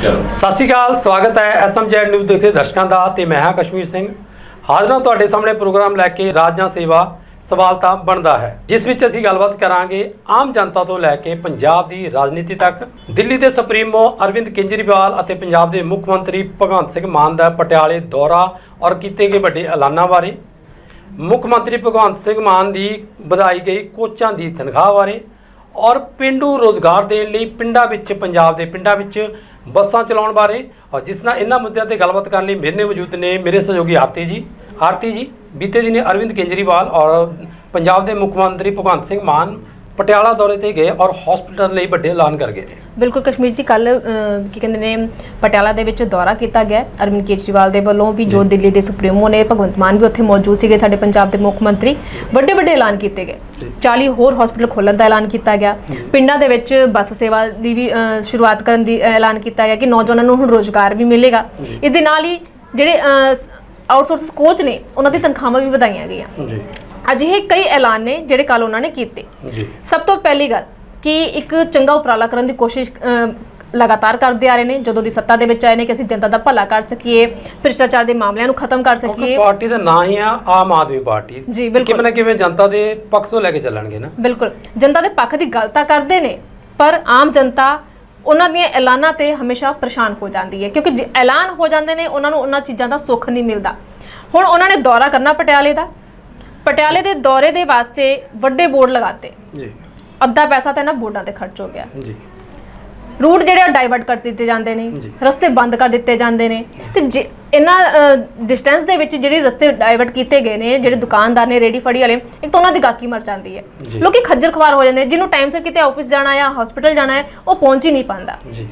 ਸਤਿ ਸ਼੍ਰੀ ਅਕਾਲ, ਸਵਾਗਤ ਹੈ ਐਸਐਮਜੈਡ ਨਿਊਜ਼ ਦੇਖਦੇ ਦਰਸ਼ਕਾਂ ਦਾ ਤੇ ਮੈਂ ਹਾਂ ਕਸ਼ਮੀਰ ਸਿੰਘ। ਹਾਜ਼ਰਾਂ ਤੁਹਾਡੇ ਸਾਹਮਣੇ ਪ੍ਰੋਗਰਾਮ ਲੈ ਕੇ ਰਾਜਾਂ ਸੇਵਾ ਸਵਾਲ ਤਾਂ ਬਣਦਾ ਹੈ। ਜਿਸ ਵਿੱਚ ਅਸੀਂ ਗੱਲਬਾਤ ਕਰਾਂਗੇ ਆਮ ਜਨਤਾ ਤੋਂ ਲੈ ਕੇ ਪੰਜਾਬ ਦੀ ਰਾਜਨੀਤੀ ਤੱਕ। ਦਿੱਲੀ ਦੇ ਸੁਪਰੀਮੋ ਅਰਵਿੰਦ ਕੇਜਰੀਵਾਲ ਅਤੇ ਪੰਜਾਬ ਦੇ ਮੁੱਖ ਮੰਤਰੀ ਭਗਵੰਤ ਸਿੰਘ ਮਾਨ ਦਾ ਪਟਿਆਲੇ ਦੌਰਾ ਔਰ ਕੀਤੇ ਗਏ ਵੱਡੇ ਐਲਾਨਾਂ ਬਾਰੇ। ਮੁੱਖ ਮੰਤਰੀ ਭਗਵੰਤ ਸਿੰਘ ਮਾਨ ਦੀ ਵਧਾਈ ਗਈ ਕੋਚਾਂ ਦੀ ਤਨਖਾਹ ਬਾਰੇ। ਔਰ ਪਿੰਡੂ ਰੋਜ਼ਗਾਰ ਦੇਣ ਲਈ ਪਿੰਡਾਂ ਵਿੱਚ, ਪੰਜਾਬ ਦੇ ਪਿੰਡਾਂ ਵਿੱਚ ਬੱਸਾਂ ਚਲਾਉਣ ਬਾਰੇ ਔਰ ਜਿਸ ਨਾਲ ਇਹਨਾਂ ਮੁੱਦਿਆਂ ਤੇ ਗੱਲਬਾਤ ਕਰਨ ਲਈ ਮੇਰੇ ਨਾਲ ਮੌਜੂਦ ਨੇ ਮੇਰੇ ਸਹਿਯੋਗੀ ਆਰਤੀ ਜੀ ਆਰਤੀ ਜੀ, ਬੀਤੇ ਦਿਨੇ ਅਰਵਿੰਦ ਕੇਜਰੀਵਾਲ ਔਰ ਪੰਜਾਬ ਦੇ ਮੁੱਖ ਮੰਤਰੀ ਭਗਵੰਤ ਸਿੰਘ ਮਾਨ ਪਟਿਆਲਾ ਦੌਰੇ ਤੇ ਗਏ ਔਰ ਹਸਪੀਟਲ ਲਈ ਵੱਡੇ ਐਲਾਨ ਕਰ ਗਏ ਨੇ। ਬਿਲਕੁਲ ਕਸ਼ਮੀਰ ਜੀ ਕੱਲ ਕੀ ਕਹਿੰਦੇ ਨੇ ਪਟਿਆਲਾ ਦੇ ਵਿੱਚ ਦੌਰਾ ਕੀਤਾ ਗਿਆ। ਅਰਵਿੰਦ ਕੇਜਰੀਵਾਲ ਦੇ ਵੱਲੋਂ ਵੀ ਜੋ ਦਿੱਲੀ ਦੇ ਸੁਪਰੀਮੋ ਨੇ ਭਗਵੰਤ ਮਾਨ ਵੀ ਉੱਥੇ ਮੌਜੂਦ ਸੀਗੇ ਸਾਡੇ ਪੰਜਾਬ ਦੇ ਮੁੱਖ ਮੰਤਰੀ। ਵੱਡੇ ਵੱਡੇ ਐਲਾਨ ਕੀਤੇ ਗਏ। ਜੀ। 40 ਹੋਰ ਹਸਪੀਟਲ ਖੋਲਣ ਦਾ ਐਲਾਨ ਕੀਤਾ ਗਿਆ। ਪਿੰਡਾਂ ਦੇ ਵਿੱਚ ਬੱਸ ਸੇਵਾ ਦੀ ਵੀ ਸ਼ੁਰੂਆਤ ਕਰਨ ਦੀ ਐਲਾਨ ਕੀਤਾ ਗਿਆ ਕਿ ਨੌਜਵਾਨਾਂ ਨੂੰ ਹੁਣ ਰੋਜ਼ਗਾਰ ਵੀ ਮਿਲੇਗਾ। ਇਸ ਦੇ ਨਾਲ ਹੀ ਜਿਹੜੇ ਆਊਟਸੋਰਸ ਕੋਚ ਨੇ ਉਹਨਾਂ ਦੀ ਤਨਖਾਹਾਂ ਵੀ ਵਧਾਈਆਂ ਗਈਆਂ। ਜੀ। ਅਜਿਹੇ ਕਈ ਐਲਾਨ ਨੇ ਜਿਹੜੇ ਕੱਲ ਉਹਨਾਂ ਨੇ ਕੀਤੇ। ਜੀ। ਸਭ ਤੋਂ ਪਹਿਲੀ ਗੱਲ ਕਿ ਇੱਕ ਚੰਗਾ ਉਪਰਾਲਾ ਕਰਨ ਦੀ ਕੋਸ਼ਿਸ਼ ਲਗਾਤਾਰ ਕਰਦੇ ਆ ਰਹੇ ਨੇ ਜਦੋਂ ਦੀ ਸੱਤਾ ਦੇ ਵਿੱਚ ਆਏ ਨੇ ਕਿ ਅਸੀਂ ਜਨਤਾ ਦਾ ਭਲਾ ਕਰ ਸਕੀਏ ਭ੍ਰਿਸ਼ਟਾਚਾਰ ਦੇ ਮਾਮਲਿਆਂ ਨੂੰ ਖਤਮ ਕਰ ਸਕੀਏ। ਪਾਰਟੀ ਦਾ ਨਾਂ ਹੀ ਆ ਆਮ ਆਦਮੀ ਪਾਰਟੀ। ਜੀ, ਬਿਲਕੁਲ। ਕਿਵੇਂ ਨਾ ਕਿਵੇਂ ਜਨਤਾ ਦੇ ਪੱਖ ਤੋਂ ਲੈ ਕੇ ਚੱਲਣਗੇ ਨਾ। ਬਿਲਕੁਲ। ਜਨਤਾ ਦੇ ਪੱਖ ਦੀ ਗੱਲ ਤਾਂ ਕਰਦੇ ਨੇ ਪਰ ਆਮ ਜਨਤਾ ਉਹਨਾਂ ਦੀਆਂ ਐਲਾਨਾਂ ਤੇ ਹਮੇਸ਼ਾ ਪਰੇਸ਼ਾਨ ਹੋ ਜਾਂਦੀ ਹੈ ਕਿਉਂਕਿ ਜੇ ਐਲਾਨ ਹੋ ਜਾਂਦੇ ਨੇ ਉਹਨਾਂ ਨੂੰ ਉਹਨਾਂ ਚੀਜ਼ਾਂ ਦਾ ਸੁੱਖ ਨਹੀਂ ਮਿਲਦਾ। ਹੁਣ ਉਹਨਾਂ ਨੇ ਦੌਰਾ ਕਰਨਾ ਪਟਿਆਲੇ ਦਾ। ਪਟਿਆਲੇ ਦੇ ਦੌਰੇ ਦੇ ਵਾਸਤੇ ਵੱਡੇ ਬੋਰਡ ਲਗਾਤੇ। ਜੀ। ਅੱਧਾ ਪੈਸਾ ਤਾਂ ਇਹਨਾਂ ਬੋਰਡਾਂ ਤੇ ਖਰਚ ਹੋ ਗਿਆ। ਜੀ। ਰੂਟ ਜਿਹੜੇ ਡਾਈਵਰਟ ਕਰ ਦਿੱਤੇ ਜਾਂਦੇ ਨੇ ਜੀ। ਰਸਤੇ ਬੰਦ ਕਰ ਦਿੱਤੇ ਜਾਂਦੇ ਨੇ। ਤੇ ਜੇ ਇਹਨਾਂ ਡਿਸਟੈਂਸ ਦੇ ਵਿੱਚ ਜਿਹੜੇ ਰਸਤੇ ਡਾਈਵਰਟ ਕੀਤੇ ਗਏ ਨੇ ਜਿਹੜੇ ਦੁਕਾਨਦਾਰ ਨੇ ਰੇੜੀ ਫੜੀ ਵਾਲੇ ਇੱਕ ਤਾਂ ਉਹਨਾਂ ਦੀ ਗਾਕੀ ਮਰ ਜਾਂਦੀ ਹੈ। ਜੀ। ਲੋਕੀ ਖੱਜਲ ਖਵਾਰ ਹੋ ਜਾਂਦੇ ਨੇ ਜਿਹਨੂੰ ਟਾਈਮ ਸਿਰ ਕਿਤੇ ਆਫਿਸ ਜਾਣਾ ਹੈ ਹਸਪੀਟਲ ਜਾਣਾ ਹੈ ਉਹ ਪਹੁੰਚ ਹੀ ਨਹੀਂ ਪਾਉਂਦਾ। ਜੀ।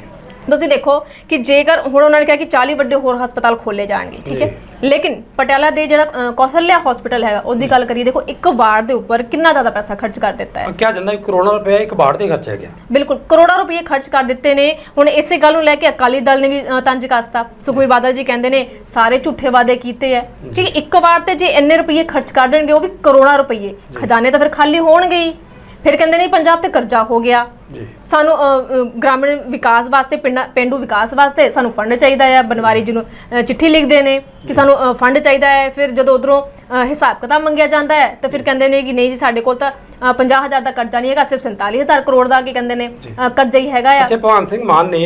ਤੁਸੀਂ ਦੇਖੋ ਕਿ ਜੇਕਰ ਹੁਣ ਉਹਨਾਂ ਨੇ ਕਿਹਾ ਕਿ 40 ਵੱਡੇ ਹੋਰ ਹਸਪਤਾਲ ਖੋਲੇ ਜਾਣਗੇ ਠੀਕ ਹੈ? ਲੇਕਿਨ ਪਟਿਆਲਾ ਦੇ ਜਿਹੜਾ ਕੌਸ਼ਲਿਆ ਹਸਪੀਟਲ ਹੈਗਾ ਉਹਦੀ ਗੱਲ ਕਰੀਏ ਦੇਖੋ ਇੱਕ ਵਾਰ ਦੇ ਉੱਪਰ ਕਿੰਨਾ ਜ਼ਿਆਦਾ ਪੈਸਾ ਖਰਚ ਕਰ ਦਿੱਤਾ ਹੈ। ਕਿਹਾ ਜਾਂਦਾ ਵੀ ਕਰੋੜਾਂ ਰੁਪਏ ਇੱਕ ਬਾੜ ਤੇ ਖਰਚਿਆ ਗਿਆ। ਬਿਲਕੁਲ ਕਰੋੜਾਂ ਰੁਪਏ ਖਰਚ ਕਰ ਦਿੱਤੇ ਨੇ। ਹੁਣ ਇਸੇ ਗੱਲ ਨੂੰ ਲੈ ਕੇ ਅਕਾਲੀ ਦਲ ਨੇ ਵੀ ਤੰਜ ਕੱਸਤਾ। ਸੁਖਬੀਰ ਬਾਦਲ ਜੀ ਕਹਿੰਦੇ ਨੇ ਸਾਰੇ ਝੂਠੇ ਵਾਅਦੇ ਕੀਤੇ ਐ ਕਿ ਇੱਕ ਵਾਰ ਤੇ ਜੇ ਇੰਨੇ ਰੁਪਏ ਖਰਚ ਕਰ ਦੇਣਗੇ ਉਹ ਵੀ ਕਰੋੜਾਂ ਰੁਪਏ। ਖਜ਼ਾਨੇ ਤਾਂ ਫਿਰ ਖਾਲੀ ਹੋਣਗੇ ਹੀ। ਫਿਰ ਕਹਿੰਦੇ ਨੇ ਪੰਜਾਬ ਤੇ ਕਰਜ਼ਾ ਹੋ ਗਿਆ। ਜੀ। ਸਾਨੂੰ ਗ੍ਰਾਮੀਣ ਵਿਕਾਸ ਵਾਸਤੇ ਪਿੰਡਾਂ ਵਿਕਾਸ ਵਾਸਤੇ ਸਾਨੂੰ ਫੰਡ ਚਾਹੀਦਾ ਹੈ। ਬਨਵਾਰੀ ਜੀ ਨੂੰ ਚਿੱਠੀ ਲਿਖਦੇ ਨੇ ਕਿ ਸਾਨੂੰ ਫੰਡ ਚਾਹੀਦਾ ਹੈ। ਫਿਰ ਜਦੋਂ ਉਧਰੋਂ ਹਿਸਾਬ ਕਿਤਾਬ ਮੰਗਿਆ ਜਾਂਦਾ ਹੈ ਤਾਂ ਫਿਰ ਕਹਿੰਦੇ ਨੇ ਕਿ ਨਹੀਂ ਜੀ ਸਾਡੇ ਕੋਲ ਤਾਂ ਅ, 50000 ਦਾ ਕਰਜ਼ਾ ਨਹੀਂ ਹੈਗਾ ਸਿਰਫ 47000 ਕਰੋੜ ਦਾ ਕੀ ਕਹਿੰਦੇ ਨੇ ਕਰਜ਼ਾ ਹੀ ਹੈਗਾ ਆ। ਅੱਛਾ ਭਗਵੰਤ ਸਿੰਘ ਮਾਨ ਨੇ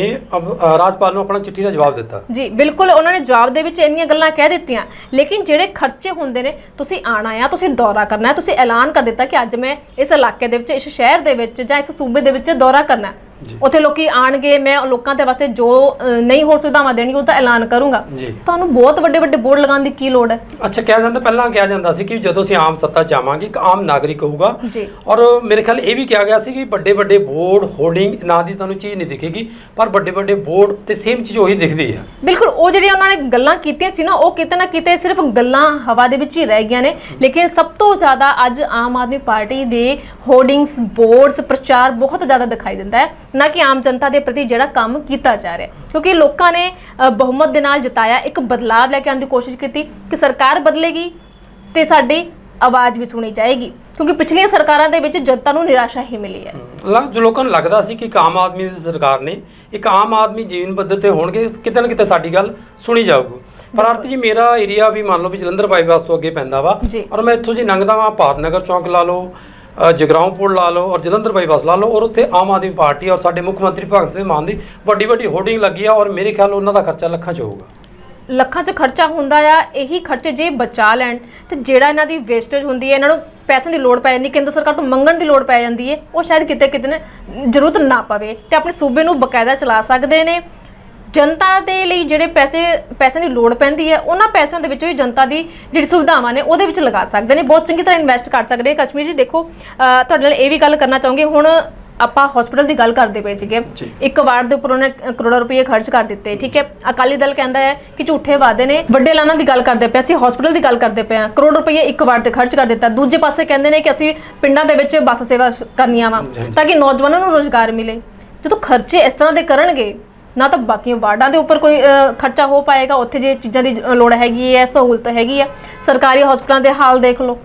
ਰਾਜਪਾਲ ਨੂੰ ਆਪਣਾ ਚਿੱਠੀ ਦਾ ਜਵਾਬ ਦਿੱਤਾ। ਜੀ ਬਿਲਕੁਲ ਉਹਨਾਂ ਨੇ ਜਵਾਬ ਦੇ ਵਿੱਚ ਇੰਨੀਆਂ ਗੱਲਾਂ ਕਹਿ ਦਿੱਤੀਆਂ। ਲੇਕਿਨ ਜਿਹੜੇ ਖਰਚੇ ਹੁੰਦੇ ਨੇ ਤੁਸੀਂ ਆਣਾ ਆ ਤੁਸੀਂ ਦੌਰਾ ਕਰਨਾ ਹੈ ਤੁਸੀਂ ਐਲਾਨ ਕਰ ਦਿੱਤਾ ਕਿ ਅੱਜ ਮੈਂ ਇਸ ਇਲਾਕੇ ਦੇ ਵਿੱਚ ਇਸ ਸ਼ਹਿਰ ਦੇ ਵਿੱਚ ਜਾਂ ਇਸ ਸੂਬੇ ਦੇ ਵਿੱਚ ਦੌਰਾ ਕਰਨਾ ਹੈ। ਉੱਥੇ ਲੋਕੀ ਆਣਗੇ ਮੈਂ ਲੋਕਾਂ ਦੇ ਵਾਸਤੇ ਜੋ ਨਹੀਂ ਹੋਰ ਸੁਵਿਧਾਵਾਂ ਦੇਣੀ ਉਹ ਤਾਂ ਐਲਾਨ ਕਰੂੰਗਾ। ਤੁਹਾਨੂੰ ਬਹੁਤ ਵੱਡੇ ਵੱਡੇ ਬੋਰਡ ਲਗਾਉਣ ਦੀ ਕੀ ਲੋੜ ਹੈ? ਅੱਛਾ ਕਿਹਾ ਜਾਂਦਾ ਪਹਿਲਾਂ ਕਿਹਾ ਜਾਂਦਾ ਸੀ ਕਿ ਜਦੋਂ ਅਸੀਂ ਆਮ ਸੱਤਾ ਚ ਆਵਾਂਗੇ ਇੱਕ ਆਮ ਨਾਗਰਿਕ ਹੋਊਗਾ। ਔਰ ਮੇਰੇ ਖਿਆਲ ਇਹ ਵੀ ਕਿਹਾ ਗਿਆ ਸੀ ਕਿ ਵੱਡੇ ਵੱਡੇ ਬੋਰਡ ਹੋਰਡਿੰਗ ਨਾਂ ਦੀ ਤੁਹਾਨੂੰ ਚੀਜ਼ ਨਹੀਂ ਦਿਖੇਗੀ ਪਰ ਵੱਡੇ ਵੱਡੇ ਬੋਰਡ ਤੇ ਸੇਮ ਚੀਜ਼ ਉਹੀ ਦਿਖਦੀ ਹੈ। ਬਿਲਕੁਲ ਉਹ ਜਿਹੜੀਆਂ ਉਹਨਾਂ ਨੇ ਗੱਲਾਂ ਕੀਤੀਆਂ ਸੀ ਨਾ ਉਹ ਕਿਤੇ ਨਾ ਕਿਤੇ ਸਿਰਫ ਗੱਲਾਂ ਹਵਾ ਦੇ ਵਿੱਚ ਹੀ ਰਹਿ ਗਈਆਂ ਨੇ। ਲੇਕਿਨ ਸਭ ਤੋਂ ਜ਼ਿਆਦਾ ਅੱਜ ਆਮ ਆਦਮੀ ਪਾਰਟੀ ਦੇ ਹੋਰਡਿੰਗਸ ਬੋਰਡਸ ਪ੍ਰਚਾਰ ਬਹੁਤ ਜ਼ਿਆਦਾ ਦਿਖਾਈ ਦਿੰਦਾ ਹੈ। ਨਾ ਕਿ ਆਮ ਜਨਤਾ ਦੇ ਪ੍ਰਤੀ ਜਿਹੜਾ ਕੰਮ ਕੀਤਾ ਜਾ ਰਿਹਾ ਕਿਉਂਕਿ ਲੋਕਾਂ ਨੇ ਬਹੁਮਤ ਦੇ ਨਾਲ ਜਿਤਾਇਆ ਇੱਕ ਬਦਲਾਅ ਲੈ ਕੇ ਆਉਣ ਦੀ ਕੋਸ਼ਿਸ਼ ਕੀਤੀ ਕਿ ਸਰਕਾਰ ਬਦਲੇਗੀ ਤੇ ਸਾਡੀ ਆਵਾਜ਼ ਵੀ ਸੁਣੀ ਜਾਏਗੀ। ਕਿਉਂਕਿ ਪਿਛਲੀਆਂ ਸਰਕਾਰਾਂ ਦੇ ਵਿੱਚ ਜਨਤਾ ਨੂੰ ਨਿਰਾਸ਼ਾ ਹੀ ਮਿਲੀ ਹੈ। ਜੋ ਲੋਕਾਂ ਨੂੰ ਲੱਗਦਾ ਸੀ ਕਿ ਇੱਕ ਆਮ ਆਦਮੀ ਦੀ ਸਰਕਾਰ ਨੇ ਇੱਕ ਆਮ ਆਦਮੀ ਜੀਵਨ ਪੱਧਰ ਤੇ ਹੋਣਗੇ ਕਿਤੇ ਨਾ ਕਿਤੇ ਸਾਡੀ ਗੱਲ ਸੁਣੀ ਜਾਊਗੀ। ਪਰ ਅਰਥ ਜੀ ਮੇਰਾ ਏਰੀਆ ਵੀ ਮੰਨ ਲਓ ਵੀ ਜਲੰਧਰ ਬਾਈਪਾਸ ਤੋਂ ਅੱਗੇ ਪੈਂਦਾ ਵਾ। ਔਰ ਮੈਂ ਇੱਥੋਂ ਜੀ ਲੰਘਦਾ ਵਾਂ ਭਾਰਤ ਨਗਰ ਚੌਂਕ ਲਾ ਲਓ ਜਗਰਾਉਂ ਪੁਲ ਲਾ ਲਓ ਔਰ ਜਲੰਧਰ ਬਾਈਪਾਸ ਲਾ ਲਓ ਔਰ ਉੱਥੇ ਆਮ ਆਦਮੀ ਪਾਰਟੀ ਔਰ ਸਾਡੇ ਮੁੱਖ ਮੰਤਰੀ ਭਗਤ ਸਿੰਘ ਮਾਨ ਦੀ ਵੱਡੀ ਵੱਡੀ ਹੋਰਡਿੰਗ ਲੱਗੀ ਆ ਔਰ ਮੇਰੇ ਖਿਆਲ ਉਹਨਾਂ ਦਾ ਖਰਚਾ ਲੱਖਾਂ ਚ ਹੋਊਗਾ। ਲੱਖਾਂ 'ਚ ਖਰਚਾ ਹੁੰਦਾ ਆ, ਇਹੀ ਖਰਚੇ ਜੇ ਬਚਾ ਲੈਣ, ਤੇ ਜਿਹੜਾ ਇਹਨਾਂ ਦੀ ਵੇਸਟੇਜ ਹੁੰਦੀ ਹੈ, ਇਹਨਾਂ ਨੂੰ ਪੈਸਿਆਂ ਦੀ ਲੋੜ ਪੈ ਜਾਂਦੀ, ਕੇਂਦਰ ਸਰਕਾਰ ਤੋਂ ਮੰਗਣ ਦੀ ਲੋੜ ਪੈ ਜਾਂਦੀ ਹੈ, ਉਹ ਸ਼ਾਇਦ ਕਿਤੇ ਕਿਤੇ ਜ਼ਰੂਰਤ ਨਾ ਪਵੇ, ਤੇ ਆਪਣੇ ਸੂਬੇ ਨੂੰ ਬਕਾਇਦਾ ਚਲਾ ਸਕਦੇ ਨੇ। ਜਨਤਾ ਦੇ ਲਈ ਜਿਹੜੇ ਪੈਸੇ ਪੈਸਿਆਂ ਦੀ ਲੋੜ ਪੈਂਦੀ ਹੈ ਉਹਨਾਂ ਪੈਸਿਆਂ ਦੇ ਵਿੱਚੋਂ ਹੀ ਜਨਤਾ ਦੀ ਜਿਹੜੀ ਸੁਵਿਧਾਵਾਂ ਨੇ ਉਹਦੇ ਵਿੱਚ ਲਗਾ ਸਕਦੇ ਨੇ। ਬਹੁਤ ਚੰਗੀ ਤਰ੍ਹਾਂ ਇਨਵੈਸਟ ਕਰ ਸਕਦੇ ਨੇ। ਕਸ਼ਮੀਰ ਜੀ ਦੇਖੋ ਤੁਹਾਡੇ ਨਾਲ ਇਹ ਵੀ ਗੱਲ ਕਰਨਾ ਚਾਹੂੰਗੀ। ਹੁਣ ਆਪਾਂ ਹਸਪੀਟਲ ਦੀ ਗੱਲ ਕਰਦੇ ਪਏ ਸੀਗੇ। ਇੱਕ ਵਾਰ ਦੇ ਉੱਪਰ ਉਹਨੇ ਕਰੋੜਾਂ ਰੁਪਏ ਖਰਚ ਕਰ ਦਿੱਤੇ ਠੀਕ ਹੈ? ਅਕਾਲੀ ਦਲ ਕਹਿੰਦਾ ਹੈ ਕਿ ਝੂਠੇ ਵਾਅਦੇ ਨੇ। ਵੱਡੇ ਐਲਾਨਾਂ ਦੀ ਗੱਲ ਕਰਦੇ ਪਏ ਅਸੀਂ ਹਸਪੀਟਲ ਦੀ ਗੱਲ ਕਰਦੇ ਪਏ ਹਾਂ ਕਰੋੜ ਰੁਪਏ ਇੱਕ ਵਾਰ ਤੇ ਖਰਚ ਕਰ ਦਿੱਤਾ। ਦੂਜੇ ਪਾਸੇ ਕਹਿੰਦੇ ਨੇ ਕਿ ਅਸੀਂ ਪਿੰਡਾਂ ਦੇ ਵਿੱਚ ਬੱਸ ਸੇਵਾ ਕਰਨੀਆਂ ਵਾ। ਤਾਂ ਕਿ ਨੌਜਵਾਨਾਂ ਨੂੰ ਰੋਜ਼ਗਾਰ ਮਿਲੇ। ਜਦੋਂ ਖਰਚੇ ਇਸ ਤਰ੍ਹਾਂ ਦੇ ਕਰਨਗੇ ਨਾ ਤਾਂ ਬਾਕੀਆਂ ਵਾਰਡਾਂ ਦੇ ਉੱਪਰ ਕੋਈ ਖਰਚਾ ਹੋ ਪਾਏਗਾ ਉੱਥੇ ਜੇ ਚੀਜ਼ਾਂ ਦੀ ਅ, ਲੋੜ ਹੈਗੀ ਹੈ ਸਹੂਲਤ ਹੈਗੀ ਹੈ। ਸਰਕਾਰੀ ਹਸਪਤਾਲਾਂ ਦੇ ਹਾਲ ਦੇਖ ਲਓ।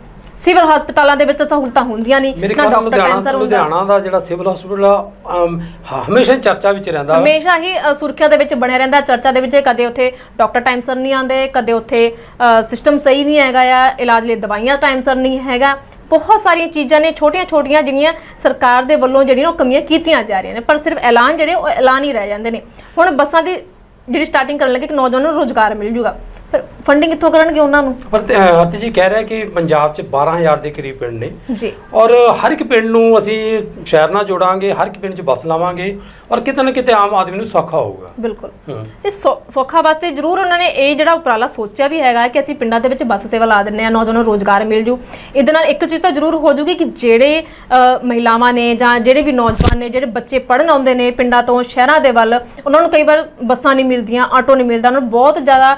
ਸਿਵਲ ਹਸਪਤਾਲਾਂ ਦੇ ਵਿੱਚ ਤਾਂ ਸਹੂਲਤਾਂ ਹੁੰਦੀਆਂ ਨਹੀਂ। ਮੇਰੇ ਨਾ ਖਿਆਲ ਨਾਲ ਡਾਕਟਰ ਲੁਧਿਆਣਾ ਕੈਂਸਰ ਹੁੰਦਾ। ਲੁਧਿਆਣਾ ਦਾ ਜਿਹੜਾ ਸਿਵਲ ਹਸਪੀਟਲ ਆ ਅਮ, ਹ- ਹਮੇਸ਼ਾ ਹੀ ਚਰਚਾ ਵਿੱਚ ਰਹਿੰਦਾ। ਵਾ। ਹਮੇਸ਼ਾ ਹੀ ਅ, ਸੁਰੱਖਿਆ ਦੇ ਵਿੱਚ ਬਣਿਆ ਰਹਿੰਦਾ। ਚਰਚਾ ਦੇ ਵਿੱਚ ਕਦੇ ਉੱਥੇ ਡਾਕਟਰ ਟਾਈਮ ਸਰ ਨਹੀਂ ਆਉਂਦੇ ਕਦੇ ਉੱਥੇ ਸਿਸਟਮ ਸਹੀ ਨਹੀਂ ਹੈਗਾ ਆ ਇਲਾਜ ਲਈ ਦਵਾਈਆਂ ਟਾਈਮ ਸਰ ਨਹੀਂ ਹੈਗਾ। ਬਹੁਤ ਸਾਰੀਆਂ ਚੀਜ਼ਾਂ ਨੇ, ਛੋਟੀਆਂ-ਛੋਟੀਆਂ ਜਿਹੜੀਆਂ ਸਰਕਾਰ ਦੇ ਵੱਲੋਂ ਜਿਹੜੀਆਂ ਉਹ ਕਮੀਆਂ ਕੀਤੀਆਂ ਜਾ ਰਹੀਆਂ ਨੇ, ਪਰ ਸਿਰਫ ਐਲਾਨ ਜਿਹੜੇ ਉਹ ਐਲਾਨ ਹੀ ਰਹਿ ਜਾਂਦੇ ਨੇ। ਹੁਣ ਬੱਸਾਂ ਦੀ ਜਿਹੜੀ ਸਟਾਰਟਿੰਗ ਕਰਨ ਲੱਗੇ ਕਿ ਨੌਜਵਾਨ ਨੂੰ ਰੋਜ਼ਗਾਰ ਮਿਲ ਜੂਗਾ। ਫਿਰ ਫੰਡਿੰਗ ਕਿੱਥੋਂ ਕਰਨਗੇ ਉਹਨਾਂ ਨੂੰ? ਪਰ ਤੇ, ਹਰਤੀ ਜੀ ਕਹਿ ਰਿਹਾ ਕਿ ਪੰਜਾਬ 'ਚ 12000 ਦੇ ਕਰੀਬ ਪਿੰਡ ਨੇ। ਜੀ। ਔਰ ਹਰ ਇੱਕ ਪਿੰਡ ਨੂੰ ਅਸੀਂ ਸ਼ਹਿਰ ਨਾਲ ਜੋੜਾਂਗੇ ਹਰ ਇੱਕ ਪਿੰਡ 'ਚ ਬੱਸ ਲਾਵਾਂਗੇ ਔਰ ਕਿਤੇ ਨਾ ਕਿਤੇ ਆਮ ਆਦਮੀ ਨੂੰ ਸੌਖਾ ਹੋਊਗਾ। ਬਿਲਕੁਲ। ਹੂੰ। ਤੇ ਸੌ- ਸੌਖਾ ਵਾਸਤੇ ਜ਼ਰੂਰ ਉਹਨਾਂ ਨੇ ਇਹ ਜਿਹੜਾ ਉਪਰਾਲਾ ਸੋਚਿਆ ਵੀ ਹੈਗਾ ਕਿ ਅਸੀਂ ਪਿੰਡਾਂ ਦੇ ਵਿੱਚ ਬੱਸ ਸੇਵਾ ਲਾ ਦਿੰਨੇ ਆ ਨੌਜਵਾਨਾਂ ਨੂੰ ਰੋਜ਼ਗਾਰ ਮਿਲ ਜੂ। ਇਹਦੇ ਨਾਲ ਇੱਕ ਚੀਜ਼ ਤਾਂ ਜ਼ਰੂਰ ਹੋ ਜੂਗੀ ਕਿ ਜਿਹੜੇ ਅ, ਮਹਿਲਾਵਾਂ ਨੇ ਜਾਂ ਜਿਹੜੇ ਵੀ ਨੌਜਵਾਨ ਨੇ ਜਿਹੜੇ ਬੱਚੇ ਪੜਨ ਆਉਂਦੇ ਨੇ ਪਿੰਡਾਂ ਤੋਂ ਸ਼ਹਿਰਾਂ ਦੇ ਵੱਲ ਉਹਨਾਂ ਨੂੰ ਕਈ ਵਾਰ ਬੱਸਾਂ ਨਹੀਂ ਮਿਲਦੀਆਂ ਆਟੋ ਨਹੀਂ ਮਿਲਦਾ ਉਹਨਾਂ ਨੂੰ ਬਹੁਤ ਜ਼ਿਆਦਾ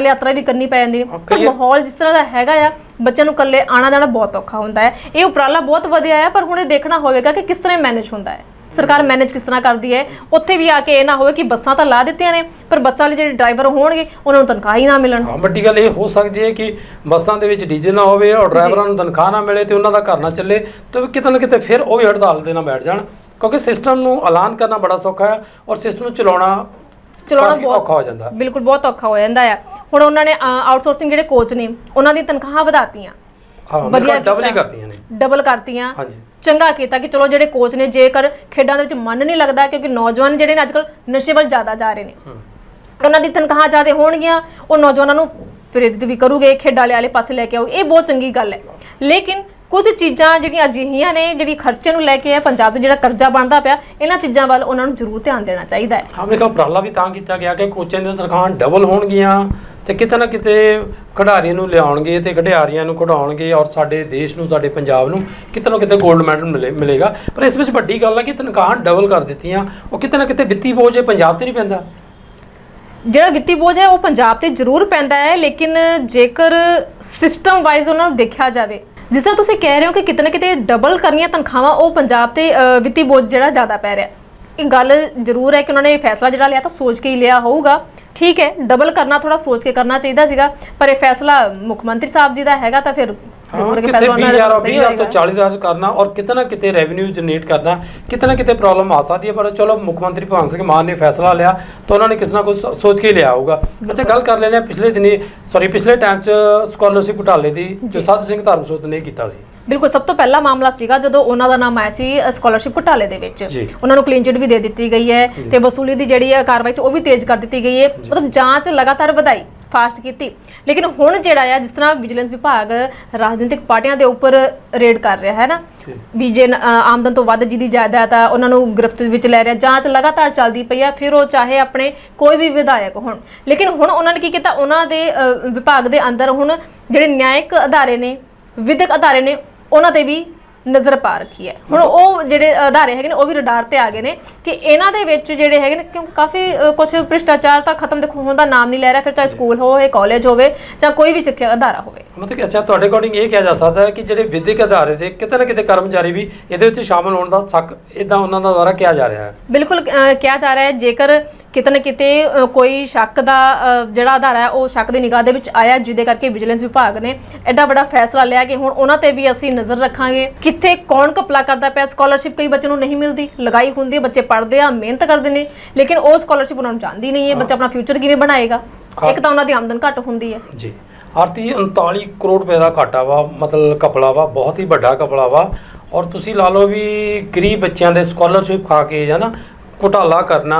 ਪੈਦਲ ਯਾਤਰਾ ਵੀ ਕਰਨੀ ਪੈ ਜਾਂਦੀ ਹੈ। ਪਰ ਮਾਹੌਲ ਜਿਸ ਤਰ੍ਹਾਂ ਦਾ ਹੈਗਾ ਆ ਬੱਚਿਆਂ ਨੂੰ ਇਕੱਲੇ ਆਣਾ ਜਾਣਾ ਬਹੁਤ ਔਖਾ ਹੁੰਦਾ ਹੈ। ਇਹ ਉਪਰਾਲਾ ਬਹੁਤ ਵਧੀਆ ਹੈ ਪਰ ਹੁਣ ਇਹ ਦੇਖਣਾ ਹੋਵੇਗਾ ਕਿ ਕਿਸ ਤਰ੍ਹਾਂ ਮੈਨੇਜ ਹੁੰਦਾ ਹੈ। ਸਰਕਾਰ ਮੈਨੇਜ ਕਿਸ ਤਰ੍ਹਾਂ ਕਰਦੀ ਹੈ? ਉੱਥੇ ਵੀ ਆ ਕੇ ਇਹ ਨਾ ਹੋਵੇ ਕਿ ਬੱਸਾਂ ਤਾਂ ਲਾ ਦਿੱਤੀਆਂ ਨੇ ਪਰ ਬੱਸਾਂ ਵਾਲੇ ਜਿਹੜੇ ਡਰਾਈਵਰ ਹੋਣਗੇ ਉਹਨਾਂ ਨੂੰ ਤਨਖਾਹ ਹੀ ਨਾ ਮਿਲਣ। ਹਾਂ ਵੱਡੀ ਗੱਲ ਇਹ ਹੋ ਸਕਦੀ ਹੈ ਕਿ ਬੱਸਾਂ ਦੇ ਵਿੱਚ ਡੀਜ਼ਲ ਨਾ ਹੋਵੇ ਔਰ ਡਰਾਈਵਰਾਂ ਨੂੰ ਤਨਖਾਹ ਨਾ ਮਿਲੇ ਤੇ ਉਹਨਾਂ ਦਾ ਘਰ ਨਾ ਚੱਲੇ ਤੇ ਕਿਤੇ ਨਾ ਕਿਤੇ ਫਿਰ ਉਹ ਵੀ ਹੜਤਾਲ ਦੇ ਨਾਲ ਬੈਠ ਜਾਣ। ਕਿਉਂਕਿ ਸਿਸਟਮ ਨੂੰ ਐਲਾਨ ਕਰਨਾ ਬੜਾ ਸੌਖਾ ਹੈ ਔਰ ਸਿਸਟਮ ਨੂੰ ਚਲਾਉਣਾ ਚਲਾਉਣਾ ਬਹੁਤ ਔਖਾ ਹੋ ਜਾਂਦਾ ਬਿਲਕੁਲ ਬਹੁਤ ਔਖਾ ਹੋ ਜਾਂਦਾ ਆ। ਹੁਣ ਉਹਨਾਂ ਨੇ ਆਊਟਸੋਰਸਿੰਗ ਜਿਹੜੇ ਕੋਚ ਨੇ ਉਹਨਾਂ ਦੀ ਤਨਖਾਹਾਂ ਵਧਾਤੀਆਂ। ਹਾਂ ਵਧੀਆ ਡਬਲ ਹੀ। ਕਰਦੀਆਂ ਨੇ। ਡਬਲ ਕਰਤੀਆਂ। ਹਾਂਜੀ। ਚੰਗਾ ਕੀਤਾ ਕਿ ਚਲੋ ਜਿਹੜੇ ਕੋਚ ਨੇ ਜੇਕਰ ਖੇਡਾਂ ਦੇ ਵਿੱਚ ਮਨ ਨਹੀਂ ਲੱਗਦਾ ਕਿਉਂਕਿ ਨੌਜਵਾਨ ਜਿਹੜੇ ਨੇ ਅੱਜਕੱਲ ਨਸ਼ੇ ਵੱਲ ਜ਼ਿਆਦਾ ਜਾ ਰਹੇ ਨੇ। ਉਹਨਾਂ ਦੀ ਤਨਖਾਹਾਂ ਜ਼ਿਆਦਾ ਹੋਣਗੀਆਂ ਉਹ ਨੌਜਵਾਨਾਂ ਨੂੰ ਪ੍ਰੇਰਿਤ ਵੀ ਕਰੂਗੇ ਖੇਡਾਂ ਵਾਲੇ ਪਾਸੇ ਲੈ ਕੇ ਆਉਗੇ ਇਹ ਬਹੁਤ ਚੰਗੀ ਗੱਲ ਹੈ। ਲੇਕਿਨ ਕੁਝ ਚੀਜ਼ਾਂ ਜਿਹੜੀਆਂ ਅਜਿਹੀਆਂ ਨੇ ਜਿਹੜੀ ਖਰਚੇ ਨੂੰ ਲੈ ਕੇ ਹੈ ਪੰਜਾਬ ਤੋਂ ਜਿਹੜਾ ਕਰਜ਼ਾ ਬਣਦਾ ਪਿਆ ਇਹਨਾਂ ਚੀਜ਼ਾਂ ਵੱਲ ਉਹਨਾਂ ਨੂੰ ਜ਼ਰੂਰ ਧਿਆਨ ਦੇਣਾ ਚਾਹੀਦਾ ਹੈ। ਹਾਂ ਮੇਰੇ ਉਪਰਾਲਾ ਵੀ ਤਾਂ ਕੀਤਾ ਗਿਆ ਕਿ ਕੋਚਾਂ ਦੀਆਂ ਤਨਖਾਹਾਂ ਡਬਲ ਹੋਣਗੀਆਂ ਤੇ ਕਿਤੇ ਨਾ ਕਿਤੇ ਖਿਡਾਰੀਆਂ ਨੂੰ ਲਿਆਉਣਗੇ ਤੇ ਖਿਡਾਰੀਆਂ ਨੂੰ ਖਿਡਾਉਣਗੇ ਔਰ ਸਾਡੇ ਦੇਸ਼ ਨੂੰ, ਸਾਡੇ ਪੰਜਾਬ ਨੂੰ ਕਿਤੇ ਨਾ ਕਿਤੇ 골ਡ ਮੈਡਲ ਮਿਲੇਗਾ। ਪਰ ਇਸ ਵਿੱਚ ਵੱਡੀ ਗੱਲ ਹੈ ਕਿ ਤਨਖਾਹਾਂ ਡਬਲ ਕਰ ਦਿੱਤੀਆਂ, ਉਹ ਕਿਤੇ ਨਾ ਕਿਤੇ ਵਿੱਤੀ ਬੋਝ ਇਹ ਪੰਜਾਬ ਤੇ ਨਹੀਂ ਪੈਂਦਾ। ਜਿਹੜਾ ਵਿੱਤੀ ਬੋਝ ਹੈ, ਉਹ ਪੰਜਾਬ ਤੇ ਜ਼ਰੂਰ ਪੈਂਦਾ ਹੈ, ਲੇਕਿਨ ਜੇਕਰ ਸਿਸਟਮ ਵਾਈਜ਼ ਉਹਨਾਂ ਨੂੰ ਦੇਖਿਆ ਜਾਵੇ, ਜਿਸ ਤਰ੍ਹਾਂ ਤੁਸੀਂ ਕਹਿ ਰਹੇ ਹੋ ਕਿ ਕਿਤੇ ਨਾ ਕਿਤੇ ਡਬਲ ਕਰਨੀਆਂ ਤਨਖਾਹਾਂ, ਉਹ ਪੰਜਾਬ ਤੇ ਵਿੱਤੀ ਬੋਝ ਜਿਹੜਾ ਜ਼ਿਆਦਾ ਪੈ ਰਿਹਾ। ਇਹ ਗੱਲ ਜ਼ਰੂਰ ਹੈ ਕਿ ਉਹਨਾਂ ਨੇ ਫੈਸਲਾ ਜਿਹੜਾ ਲਿਆ ਤਾਂ ਸੋਚ ਕੇ ਹੀ ਲਿਆ ਹੋਊਗਾ। ਠੀਕ ਹੈ ਡਬਲ ਕਰਨਾ ਥੋੜਾ ਸੋਚ ਕੇ ਕਰਨਾ ਚਾਹੀਦਾ ਸੀਗਾ ਪਰ ਇਹ ਫੈਸਲਾ ਮੁੱਖ ਮੰਤਰੀ ਸਾਹਿਬ ਜੀ ਦਾ ਹੈਗਾ ਤਾਂ ਫਿਰ ਹਾਂ ਕਿਤੇ ਫੈਸਲਾ ਉਹਨਾਂ ਦਾ 20000 ਸਹੀ 20000 ਤੋਂ ਹੋਏਗਾ। 40000 ਕਰਨਾ ਔਰ ਕਿਤੇ ਨਾ ਕਿਤੇ ਰੈਵਨਿਊ ਜਨਰੇਟ ਕਰਨਾ ਕਿਤੇ ਨਾ ਕਿਤੇ ਪ੍ਰੋਬਲਮ ਆ ਸਕਦੀ ਹੈ ਪਰ ਚਲੋ ਮੁੱਖ ਮੰਤਰੀ ਭਗਵੰਤ ਸਿੰਘ ਮਾਨ ਨੇ ਫੈਸਲਾ ਲਿਆ ਤਾਂ ਉਹਨਾਂ ਨੇ ਕਿਸ ਨਾ ਸੋ- ਸੋਚ ਕੇ ਲਿਆ ਹੋਊਗਾ। ਅੱਛਾ ਗੱਲ ਕਰ ਲੈਂਦੇ ਹਾਂ ਪਿਛਲੇ ਦਿਨੀ ਸੌਰੀ ਪਿਛਲੇ ਟਾਈਮ 'ਚ ਸਕਾਲਰਸ਼ਿਪ ਘੁਟਾਲੇ ਦੀ ਜੋ। ਸਾਧੂ ਸਿੰਘ ਧਰਮਸੋਤ ਨੇ ਕੀਤਾ ਸੀ। ਬਿਲਕੁਲ ਸਭ ਤੋਂ ਪਹਿਲਾ ਮਾਮਲਾ ਸੀਗਾ ਜਦੋਂ ਉਹਨਾਂ ਦਾ ਨਾਮ ਆਇਆ ਸੀ ਸਕਾਲਰਸ਼ਿਪ ਘੁਟਾਲੇ ਦੇ ਵਿੱਚ। ਉਹਨਾਂ ਨੂੰ ਕਲੀਨ ਚਿਟ ਵੀ ਦੇ ਦਿੱਤੀ ਗਈ ਹੈ ਤੇ ਵਸੂਲੀ ਦੀ ਜਿਹੜੀ ਹੈ ਕਾਰਵਾਈ ਸੀ ਉਹ ਵੀ ਤੇਜ਼ ਕਰ ਦਿੱਤੀ ਗਈ ਹੈ। ਮਤਲਬ ਜਾਂਚ ਲਗਾਤਾਰ ਵਧਾਈ ਫਾਸਟ ਕੀਤੀ। ਲੇਕਿਨ ਹੁਣ ਜਿਹੜਾ ਆ ਜਿਸ ਤਰ੍ਹਾਂ ਵਿਜੀਲੈਂਸ ਵਿਭਾਗ ਰਾਜਨੀਤਿਕ ਪਾਰਟੀਆਂ ਦੇ ਉੱਪਰ ਰੇਡ ਕਰ ਰਿਹਾ ਹੈ ਨਾ। ਵੀ ਜੇ ਆਮਦਨ ਤੋਂ ਵੱਧ ਜਿਹਦੀ ਜਾਇਦਾਦ ਆ ਉਹਨਾਂ ਨੂੰ ਗ੍ਰਿਫਤ ਵਿੱਚ ਲੈ ਰਿਹਾ ਜਾਂਚ ਲਗਾਤਾਰ ਚੱਲਦੀ ਪਈ ਆ ਫਿਰ ਉਹ ਚਾਹੇ ਆਪਣੇ ਕੋਈ ਵੀ ਵਿਧਾਇਕ ਹੋਣ। ਲੇਕਿਨ ਹੁਣ ਉਹਨਾਂ ਨੇ ਕੀ ਕੀਤਾ ਉਹਨਾਂ ਦੇ ਵਿਭਾਗ ਦੇ ਅੰਦਰ ਹੁਣ ਜਿਹੜੇ ਨਿਆਇਕ ਅਦਾਰੇ ਨੇ ਵਿਦਿਅਕ ਅਦਾਰੇ ਨੇ ਉਹਨਾਂ ਤੇ ਵੀ ਨਜ਼ਰ ਪਾ ਰੱਖੀ ਹੈ। ਹੁਣ ਉਹ ਜਿਹੜੇ ਅਦਾਰੇ ਹੈਗੇ ਨੇ ਉਹ ਵੀ ਰਡਾਰ ਤੇ ਆ ਗਏ ਨੇ ਕਿ ਇਹਨਾਂ ਦੇ ਵਿੱਚ ਜਿਹੜੇ ਹੈਗੇ ਨੇ ਕਿਉਂਕਿ ਕਾਫੀ ਕੁਝ ਭ੍ਰਿਸ਼ਟਾਚਾਰ ਤਾਂ ਖਤਮ ਦੇਖੋ ਹੋਣ ਦਾ ਨਾਮ ਨਹੀਂ ਲੈ ਰਿਹਾ ਫਿਰ ਚਾਹੇ ਸਕੂਲ ਹੋਵੇ ਕਾਲਜ ਹੋਵੇ ਜਾਂ ਕੋਈ ਵੀ ਸਿੱਖਿਆ ਅਦਾਰਾ ਹੋਵੇ। ਮਤਲਬ ਕਿ ਅੱਛਾ ਤੁਹਾਡੇ ਅਕੋਰਡਿੰਗ ਇਹ ਕਿਹਾ ਜਾ ਸਕਦਾ ਹੈ ਕਿ ਜਿਹੜੇ ਵਿਦਿਅਕ ਅਦਾਰੇ ਦੇ ਕਿਤੇ ਨਾ ਕਿਤੇ ਕਰਮਚਾਰੀ ਵੀ ਇਹਦੇ ਵਿੱਚ ਸ਼ਾਮਲ ਹੋਣ ਦਾ ਸ਼ੱਕ ਇਦਾਂ ਉਹਨਾਂ ਦਾ ਦੁਆਰਾ ਕਿਹਾ ਜਾ ਰਿਹਾ ਹੈ। ਬਿਲਕੁਲ ਕਿਹਾ ਜਾ ਰਿਹਾ ਹੈ। ਜੇਕਰ ਕਿਤੇ ਨਾ ਕਿਤੇ ਕੋਈ ਸ਼ੱਕ ਦਾ ਜਿਹੜਾ ਆਧਾਰ ਹੈ ਉਹ ਸ਼ੱਕ ਦੀ ਨਿਗਾਹ ਦੇ ਵਿੱਚ ਆਇਆ ਜਿਹਦੇ ਕਰਕੇ ਵਿਜੀਲੈਂਸ ਵਿਭਾਗ ਨੇ ਐਡਾ ਵੱਡਾ ਫੈਸਲਾ ਲਿਆ ਕਿ ਹੁਣ ਉਹਨਾਂ ਤੇ ਵੀ ਅਸੀਂ ਨਜ਼ਰ ਰੱਖਾਂਗੇ। ਕਿੱਥੇ ਕੌਣ ਕਪਲਾ ਕਰਦਾ ਪਿਆ? ਸਕਾਲਰਸ਼ਿਪ ਕਈ ਬੱਚੇ ਨੂੰ ਨਹੀਂ ਮਿਲਦੀ ਲਗਾਈ ਹੁੰਦੀ ਹੈ ਬੱਚੇ ਪੜ੍ਹਦੇ ਆ ਮਿਹਨਤ ਕਰਦੇ ਨੇ ਲੇਕਿਨ ਉਹ ਸਕਾਲਰਸ਼ਿਪ ਉਹਨਾਂ ਨੂੰ ਜਾਂਦੀ ਨਹੀਂ ਹੈ ਬੱਚਾ ਆਪਣਾ ਫਿਊਚਰ ਕਿਵੇਂ ਬਣਾਏਗਾ? ਇੱਕ ਤਾਂ ਉਹਨਾਂ ਦੀ ਆਮਦਨ ਘੱਟ ਹੁੰਦੀ ਹੈ। ਜੀ। ਆਰਤੀ ਜੀ 39 ਕਰੋੜ ਰੁਪਏ ਦਾ ਘਾਟਾ ਵਾ ਮਤਲਬ ਕਪਲਾ ਵਾ ਬਹੁਤ ਹੀ ਵੱਡਾ ਕਪਲਾ ਵਾ। ਔਰ ਤੁਸੀਂ ਲਾ ਲਓ ਵੀ ਗਰੀਬ ਬੱਚਿਆਂ ਦੇ ਸਕਾਲਰਸ਼ਿਪ ਖਾ ਕੇ ਜਾਂ ਨਾ ਘੁਟਾਲਾ ਕਰਨਾ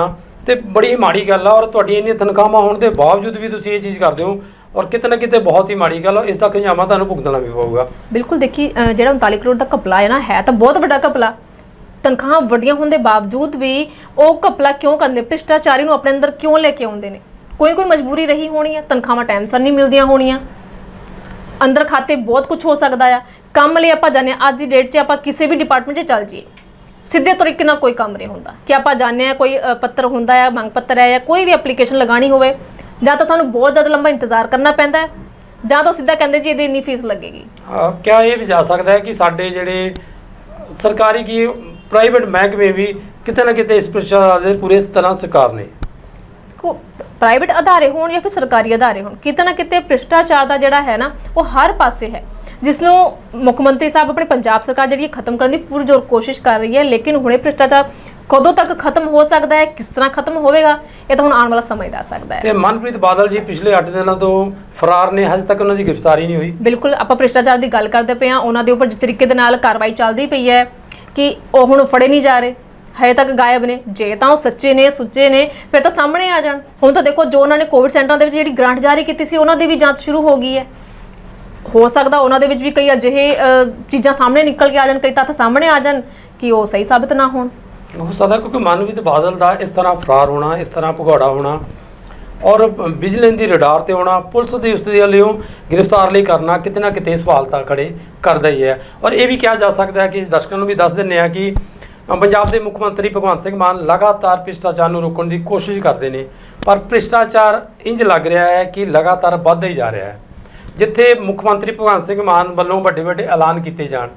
ਤੇ ਬੜੀ ਮਾੜੀ ਗੱਲ ਆ ਔਰ ਤੁਹਾਡੀ ਇੰਨੀ ਤਨਖਾਹਾਂ ਹੋਣ ਦੇ ਬਾਵਜੂਦ ਵੀ ਤੁਸੀਂ ਇਹ ਚੀਜ਼ ਕਰਦੇ ਹੋ ਔਰ ਕਿਤੇ ਨਾ ਕਿਤੇ ਬਹੁਤ ਹੀ ਮਾੜੀ ਗੱਲ ਆ, ਇਸ ਦਾ ਖਿਆਮਾ ਤੁਹਾਨੂੰ ਭੁਗਤਣਾ ਵੀ ਪਊਗਾ। ਬਿਲਕੁਲ ਦੇਖੀ ਅਹ ਜਿਹੜਾ 39 ਕਰੋੜ ਦਾ ਘਪਲਾ ਹੈ ਨਾ, ਹੈ ਤਾਂ ਬਹੁਤ ਵੱਡਾ ਘਪਲਾ। ਤਨਖਾਹਾਂ ਵੱਡੀਆਂ ਹੋਣ ਦੇ ਬਾਵਜੂਦ ਵੀ ਉਹ ਘਪਲਾ ਕਿਉਂ ਕਰਦੇ ਭ੍ਰਿਸ਼ਟਾਚਾਰੀ ਨੂੰ ਆਪਣੇ ਅੰਦਰ ਕਿਉਂ ਲੈ ਕੇ ਆਉਂਦੇ ਨੇ? ਕੋਈ ਕੋਈ ਮਜਬੂਰੀ ਰਹੀ ਹੋਣੀ ਆ, ਤਨਖਾਹਾਂ ਟਾਈਮ ਸਿਰ ਨਹੀਂ ਮਿਲਦੀਆਂ ਹੋਣੀਆਂ। ਅੰਦਰ ਖਾਤੇ ਬਹੁਤ ਕੁਝ ਹੋ ਸਕਦਾ ਆ। ਕੰਮ ਲਈ ਆਪਾਂ ਜਾਣਦੇ ਹਾਂ, ਅੱਜ ਦੀ ਡੇਟ 'ਚ ਆਪਾਂ ਕਿਸੇ ਵੀ ਡਿਪਾਰਟਮੈਂਟ 'ਚ ਚੱਲ ਜਾਈਏ। ਸਿੱਧੇ ਤਰੀਕੇ ਨਾਲ ਕੋਈ ਕੰਮ ਨਹੀਂ ਹੁੰਦਾ। ਕਿ ਆਪਾਂ ਜਾਣਦੇ ਹਾਂ ਕੋਈ ਪੱਤਰ ਹੁੰਦਾ ਹੈ ਮੰਗ ਪੱਤਰ ਹੈ ਜਾਂ ਕੋਈ ਵੀ ਐਪਲੀਕੇਸ਼ਨ ਲਗਾਣੀ ਹੋਵੇ ਜਾਂ ਤਾਂ ਸਾਨੂੰ ਬਹੁਤ ਜ਼ਿਆਦਾ ਲੰਬਾ ਇੰਤਜ਼ਾਰ ਕਰਨਾ ਪੈਂਦਾ ਹੈ ਜਾਂ ਤਾਂ ਸਿੱਧਾ ਕਹਿੰਦੇ ਜੀ ਇਹਦੀ ਇੰਨੀ ਫੀਸ ਲੱਗੇਗੀ। ਅਹ ਕਿਆ ਇਹ ਵੀ ਜਾ ਸਕਦਾ ਹੈ ਕਿ ਸਾਡੇ ਜਿਹੜੇ ਸਰਕਾਰੀ ਕੀ ਪ੍ਰਾਈਵੇਟ ਮਹਿਕਮੇ ਵੀ ਕਿਤੇ ਨਾ ਕਿਤੇ ਇਸ ਭ੍ਰਿਸ਼ਟਾਚਾਰ ਦੇ ਪੂਰੇ ਤਰ੍ਹਾਂ ਸਰਕਾਰ ਨੇ। ਪ੍ਰਾਈਵੇਟ ਅਦਾਰੇ ਹੋਣ ਜਾਂ ਫਿਰ ਸਰਕਾਰੀ ਅਦਾਰੇ ਹੋਣ ਕਿਤੇ ਨਾ ਕਿਤੇ ਭ੍ਰਿਸ਼ਟਾਚਾਰ ਦਾ ਜਿਹੜਾ ਹੈ ਨਾ ਉਹ ਹਰ ਪਾਸੇ ਹੈ। ਜਿਸ ਨੂੰ ਮੁੱਖ ਮੰਤਰੀ ਸਾਹਿਬ ਆਪਣੀ ਪੰਜਾਬ ਸਰਕਾਰ ਜਿਹੜੀ ਹੈ ਖਤਮ ਕਰਨ ਦੀ ਪੂਰੀ ਜ਼ੋਰ ਕੋਸ਼ਿਸ਼ ਕਰ ਰਹੀ ਹੈ ਲੇਕਿਨ ਹੁਣੇ ਭ੍ਰਿਸ਼ਟਾਚਾਰ ਕਦੋਂ ਤੱਕ ਖਤਮ ਹੋ ਸਕਦਾ ਹੈ ਕਿਸ ਤਰ੍ਹਾਂ ਖਤਮ ਹੋਵੇਗਾ ਇਹ ਤਾਂ ਹੁਣ ਆਉਣ ਵਾਲਾ ਸਮਾਂ ਹੀ ਦੱਸ ਸਕਦਾ ਹੈ। ਤੇ ਮਨਪ੍ਰੀਤ ਬਾਦਲ ਜੀ ਪਿਛਲੇ 8 ਦਿਨਾਂ ਤੋਂ ਫਰਾਰ ਨੇ ਹਜੇ ਤੱਕ ਉਹਨਾਂ ਦੀ ਗ੍ਰਿਫਤਾਰੀ ਨਹੀਂ ਹੋਈ। ਬਿਲਕੁਲ ਆਪਾਂ ਭ੍ਰਿਸ਼ਟਾਚਾਰ ਦੀ ਗੱਲ ਕਰਦੇ ਪਏ ਹਾਂ ਉਹਨਾਂ ਦੇ ਉੱਪਰ ਜਿਸ ਤਰੀਕੇ ਦੇ ਨਾਲ ਕਾਰਵਾਈ ਚੱਲਦੀ ਪਈ ਹੈ ਕਿ ਉਹ ਹੁਣ ਫੜੇ ਨਹੀਂ ਜਾ ਰਹੇ ਹਜੇ ਤੱਕ ਗਾਇਬ ਨੇ। ਜੇ ਤਾਂ ਉਹ ਸੱਚੇ ਨੇ ਸੁੱਚੇ ਨੇ ਫਿਰ ਤਾਂ ਸਾਹਮਣੇ ਆ ਜਾਣ। ਹੁਣ ਤਾਂ ਦੇਖੋ ਜੋ ਉਹਨਾਂ ਨੇ ਕੋਵਿਡ ਸੈਂਟਰਾਂ ਦੇ ਵਿੱਚ ਜਿਹੜੀ ਗ੍ਰਾਂਟ ਜਾਰੀ ਕੀਤੀ ਸੀ ਉਹਨਾਂ ਦੀ ਵੀ ਜਾਂਚ ਸ਼ੁਰੂ ਹੋ ਗਈ ਹੈ। ਹੋ ਸਕਦਾ ਉਹਨਾਂ ਦੇ ਵਿੱਚ ਵੀ ਕਈ ਅਜਿਹੇ ਚੀਜ਼ਾਂ ਸਾਹਮਣੇ ਨਿਕਲ ਕੇ ਆ ਜਾਣ, ਕਈ ਤੱਥ ਸਾਹਮਣੇ ਆ ਜਾਣ ਕਿ ਉਹ ਸਹੀ ਸਾਬਤ ਨਾ ਹੋਣ। ਹੋ ਸਕਦਾ ਕਿਉਂਕਿ ਮਨਪ੍ਰੀਤ ਬਾਦਲ ਦਾ ਇਸ ਤਰ੍ਹਾਂ ਫਰਾਰ ਹੋਣਾ, ਇਸ ਤਰ੍ਹਾਂ ਭਗੌੜਾ ਹੋਣਾ ਔਰ ਵਿਜੀਲੈਂਸ ਦੀ ਰਡਾਰ ਤੇ ਹੋਣਾ ਪੁਲਿਸ ਦੀ ਉਸ ਦੇ ਵੱਲੋਂ ਗ੍ਰਿਫਤਾਰ ਲਈ ਕਰਨਾ, ਕਿਤੇ ਨਾ ਕਿਤੇ ਸਵਾਲ ਤਾਂ ਖੜੇ ਕਰਦਾ ਹੀ ਹੈ। ਔਰ ਇਹ ਵੀ ਕਿਹਾ ਜਾ ਸਕਦਾ ਹੈ ਕਿ ਦਰਸ਼ਕਾਂ ਨੂੰ ਵੀ ਦੱਸ ਦਿੰਨੇ ਆ ਕਿ ਪੰਜਾਬ ਦੇ ਮੁੱਖ ਮੰਤਰੀ ਭਗਵੰਤ ਸਿੰਘ ਮਾਨ ਲਗਾਤਾਰ ਭ੍ਰਿਸ਼ਟਾਚਾਰ ਨੂੰ ਰੋਕਣ ਦੀ ਕੋਸ਼ਿਸ਼ ਕਰਦੇ ਨੇ, ਪਰ ਭ੍ਰਿਸ਼ਟਾਚਾਰ ਇੰਜ ਲੱਗ ਰਿਹਾ ਹੈ ਕਿ ਲਗਾਤਾਰ ਵੱਧਦਾ ਹੀ ਜਾ ਰਿਹਾ ਹੈ। ਜਿੱਥੇ ਮੁੱਖ ਮੰਤਰੀ ਭਗਵੰਤ ਸਿੰਘ ਮਾਨ ਵੱਲੋਂ ਵੱਡੇ ਵੱਡੇ ਐਲਾਨ ਕੀਤੇ ਜਾਣ।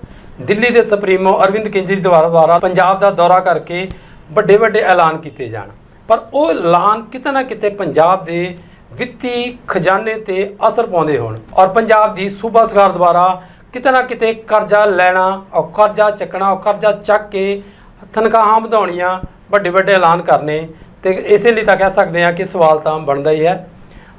ਦਿੱਲੀ ਦੇ ਸੁਪਰੀਮੋ ਅਰਵਿੰਦ ਕੇਜਰੀਵਾਲ ਦੁਆਰਾ ਪੰਜਾਬ ਦਾ ਦੌਰਾ ਕਰਕੇ ਵੱਡੇ ਵੱਡੇ ਐਲਾਨ ਕੀਤੇ ਜਾਣ। ਪਰ ਉਹ ਐਲਾਨ ਕਿਤੇ ਨਾ ਕਿਤੇ ਪੰਜਾਬ ਦੇ ਵਿੱਤੀ ਖਜ਼ਾਨੇ ਤੇ ਅਸਰ ਪਾਉਂਦੇ ਹੋਣ ਔਰ ਪੰਜਾਬ ਦੀ ਸੂਬਾ ਸਰਕਾਰ ਦੁਆਰਾ ਕਿਤੇ ਨਾ ਕਿਤੇ ਕਰਜ਼ਾ ਲੈਣਾ ਔਰ ਕਰਜ਼ਾ ਚੱਕਣਾ ਔਰ ਕਰਜ਼ਾ ਚੱਕ ਕੇ ਤਨਖਾਹਾਂ ਵਧਾਉਣੀਆਂ ਵੱਡੇ ਵੱਡੇ ਐਲਾਨ ਕਰਨੇ ਤੇ ਇਸੇ ਲਈ ਤਾਂ ਕਹਿ ਸਕਦੇ ਹਾਂ ਕਿ ਸਵਾਲ ਤਾਂ ਬਣਦਾ ਹੀ ਹੈ।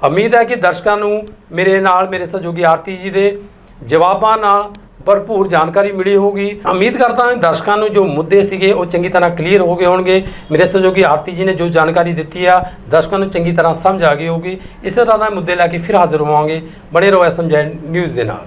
ਉਮੀਦ ਹੈ ਕਿ ਦਰਸ਼ਕਾਂ ਨੂੰ ਮੇਰੇ ਨਾਲ, ਮੇਰੇ ਸਹਿਯੋਗੀ ਆਰਤੀ ਜੀ ਦੇ ਜਵਾਬਾਂ ਨਾਲ ਭਰਪੂਰ ਜਾਣਕਾਰੀ ਮਿਲੀ ਹੋਊਗੀ। ਉਮੀਦ ਕਰਦਾ ਹਾਂ ਦਰਸ਼ਕਾਂ ਨੂੰ ਜੋ ਮੁੱਦੇ ਸੀਗੇ ਉਹ ਚੰਗੀ ਤਰ੍ਹਾਂ ਕਲੀਅਰ ਹੋ ਗਏ ਹੋਣਗੇ। ਮੇਰੇ ਸਹਿਯੋਗੀ ਆਰਤੀ ਜੀ ਨੇ ਜੋ ਜਾਣਕਾਰੀ ਦਿੱਤੀ ਆ, ਦਰਸ਼ਕਾਂ ਨੂੰ ਚੰਗੀ ਤਰ੍ਹਾਂ ਸਮਝ ਆ ਗਈ ਹੋਊਗੀ। ਇਸੇ ਤਰ੍ਹਾਂ ਦੇ ਮੁੱਦੇ ਲੈ ਕੇ ਫਿਰ ਹਾਜ਼ਰ ਹੋਵਾਂਗੇ। ਬਣੇ ਰਹੋ ਐਸਐਮਜੀ ਨਿਊਜ਼ ਦੇ ਨਾਲ।